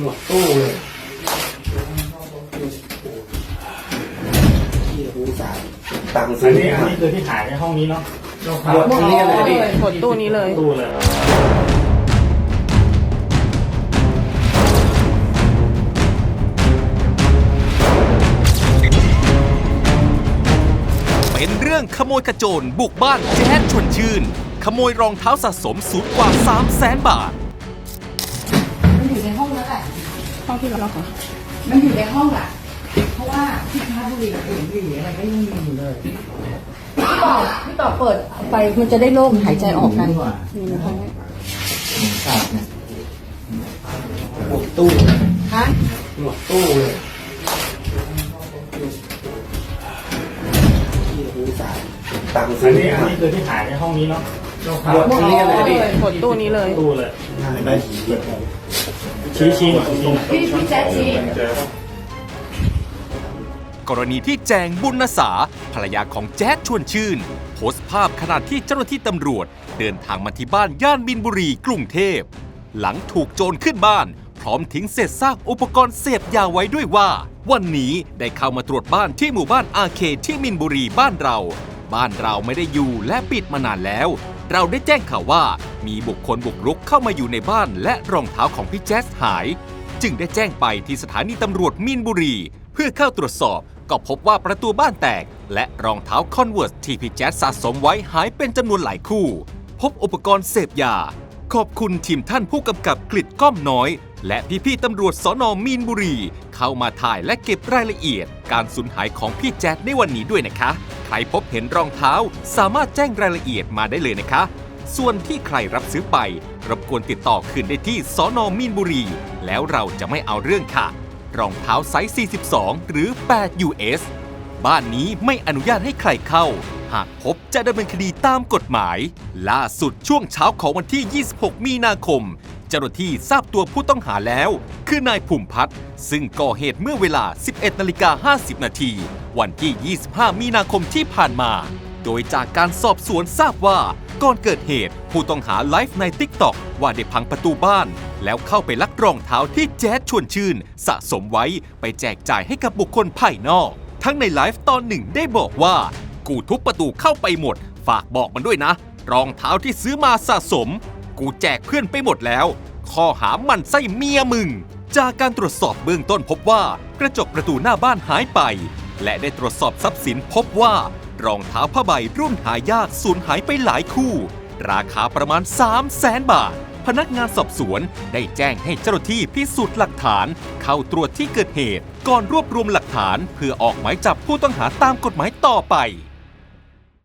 หมดตู้เลยที่หูสายตังค์อัซื้นอนี้อันมานี้คือที่ถ่ายในห้องนี้เนาะหมดที่นี่เลยพี่ กดตู้นี้เลย ตู้เลยเป็นเรื่องขโมยขโจรบุกบ้านแจ๊ดชวนชื่น ขโมยรองเท้าสะสมสูงกว่า 3 0 0แสนบาท ห้องที่เราค่ะมันอยู่ในห้องอะเพราะว่าที่ชาร์จบุหรี่บุหรี่อะไรก็ยังมีอยู่เลยพี่ต่อพี่ต่อเปิดไปมันจะได้โล่งหายใจออกกันมีในห้องหมดตู้เลยฮะหมดตู้เลยที่หูสายตังค์อัซื้นอนี้อันมานี้คือที่ถ่ายในห้องนี้เนาะหมดที่นี่เลยพี่กดตู้นี้เลยตู้เลยได้ ชี้ชี้หน่อยชี้หน่อยพี่พี่แจ๊ดชี้เจอปะกรณีที่แจงบุญนสาภรรยาของแจ๊ดชวนชื่น โพสต์ภาพขณะที่เจ้าหน้าที่ตำรวจ เดินทางมาที่บ้านย่านบินบุรีกรุงเทพ หลังถูกโจรขึ้นบ้าน พร้อมทิ้งเศษซากอุปกรณ์เสพยาไว้ด้วยว่า วันนี้ได้เข้ามาตรวจบ้านที่หมู่บ้านอาเคที่มินบุรีบ้านเรา บ้านเราไม่ได้อยู่และปิดมานานแล้ว เราได้แจ้งข่าวว่ามีบุคคลบุกรุกเข้ามาอยู่ในบ้านและรองเท้าของพี่แจ๊สหาย จึงได้แจ้งไปที่สถานีตำรวจมีนบุรี เพื่อเข้าตรวจสอบก็พบว่าประตูบ้านแตก และรองเท้าคอนเวิร์สที่พี่แจ๊สสะสมไว้หายเป็นจำนวนหลายคู่ พบอุปกรณ์เสพยา ขอบคุณทีมท่านผู้กำกับกลิดก้อมน้อย และพี่ๆตำรวจสอนอมีนบุรี เข้ามาถ่ายและเก็บรายละเอียด การสูญหายของพี่แจ๊ดในวันนี้ด้วยนะคะ ใครพบเห็นรองเท้าสามารถแจ้งรายละเอียดมาได้เลยนะคะ ส่วนที่ใครรับซื้อไป รบกวนติดต่อคืนได้ที่สอนอมีนบุรี แล้วเราจะไม่เอาเรื่องค่ะ รองเท้าไซส์ 42 หรือ 8 US บ้านนี้ไม่อนุญาตให้ใครเข้า หากพบจะดำเนินคดีตามกฎหมาย ล่าสุดช่วงเช้าของวันที่ 26 มีนาคม เจ้าหน้าที่ทราบตัวผู้ต้องหาแล้ว คือนายภูมิพัฒน์ซึ่งก่อเหตุเมื่อเวลา 11นาฬิกา50 นาที วันที่ 25 มีนาคมที่ผ่านมา โดยจากการสอบสวนทราบว่าก่อนเกิดเหตุผู้ต้องหาไลฟ์ใน t ิ k t o k ว่าได้พังประตูบ้าน แล้วเข้าไปลักรองเท้าที่แจ๊ดชวนชื่น สะสมไว้ไปแจกจ่ายให้กับบุคคลภายนอก ทั้งในไลฟ์ตอนหนึ่งได้บอกว่า กูทุบประตูเข้าไปหมด ฝากบอกมันด้วยนะ รองเท้าที่ซื้อมาสะสม กูแจกเพื่อนไปหมดแล้ว ข้อหามันไส้เมียมึง จากการตรวจสอบเบื้องต้นพบว่า กระจกประตูหน้าบ้านหายไป และได้ตรวจสอบทรัพย์สินพบว่า รองเท้าผ้าใบรุ่นหายากสูญหายไปหลายคู่ ราคาประมาณ 3 0 0แสนบาท พนักงานสอบสวนได้แจ้งให้เจ้าหน้าที่พิสูจน์หลักฐาน เข้าตรวจที่เกิดเหตุ ก่อนรวบรวมหลักฐาน เพื่อออกหมายจับผู้ต้องหาตามกฎหมายต่อไป